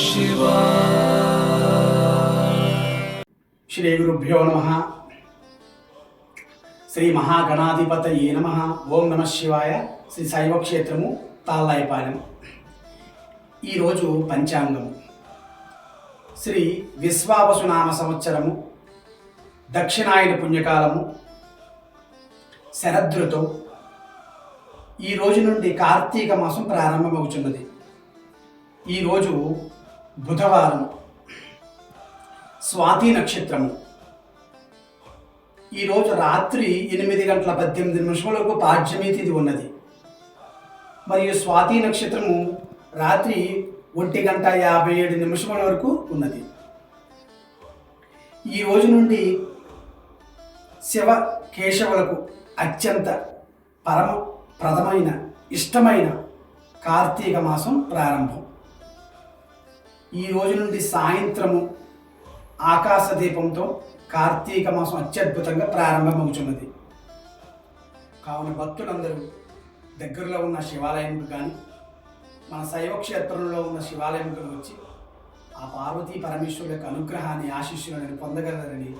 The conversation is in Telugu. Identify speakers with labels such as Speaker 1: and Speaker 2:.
Speaker 1: శ్రీ గురుభ్యో నమ. శ్రీ మహాగణాధిపతయే నమ. ఓం నమ శివాయ. శ్రీ శైవక్షేత్రము తాళ్ళాయపాలెం ఈరోజు పంచాంగము శ్రీ విశ్వాపసునామ సంవత్సరము దక్షిణాయన పుణ్యకాలము శరదృతం. ఈ రోజు నుండి కార్తీక మాసం ప్రారంభమవుతున్నది ఈరోజు బుధవారం. స్వాతి నక్షత్రము. ఈరోజు రాత్రి ఎనిమిది గంటల పద్దెనిమిది నిమిషములకు పాడ్యమి తిథి ఉన్నది. మరియు స్వాతి నక్షత్రము రాత్రి ఒంటి గంట యాభై ఏడు నిమిషముల వరకు ఉన్నది. ఈ రోజు నుండి శివ కేశవులకు అత్యంత పరమ ప్రథమైన ఇష్టమైన కార్తీక మాసం ప్రారంభం. ఈ రోజు నుండి సాయంత్రము ఆకాశ దీపంతో కార్తీక మాసం అత్యద్భుతంగా ప్రారంభమవుతున్నది కావున భక్తులందరూ దగ్గరలో ఉన్న శివాలయంకు కానీ మన శైవక్షేత్రంలో ఉన్న శివాలయంకు వచ్చి ఆ పార్వతీ పరమేశ్వరుల యొక్క అనుగ్రహాన్ని ఆశీస్సులను పొందగలరని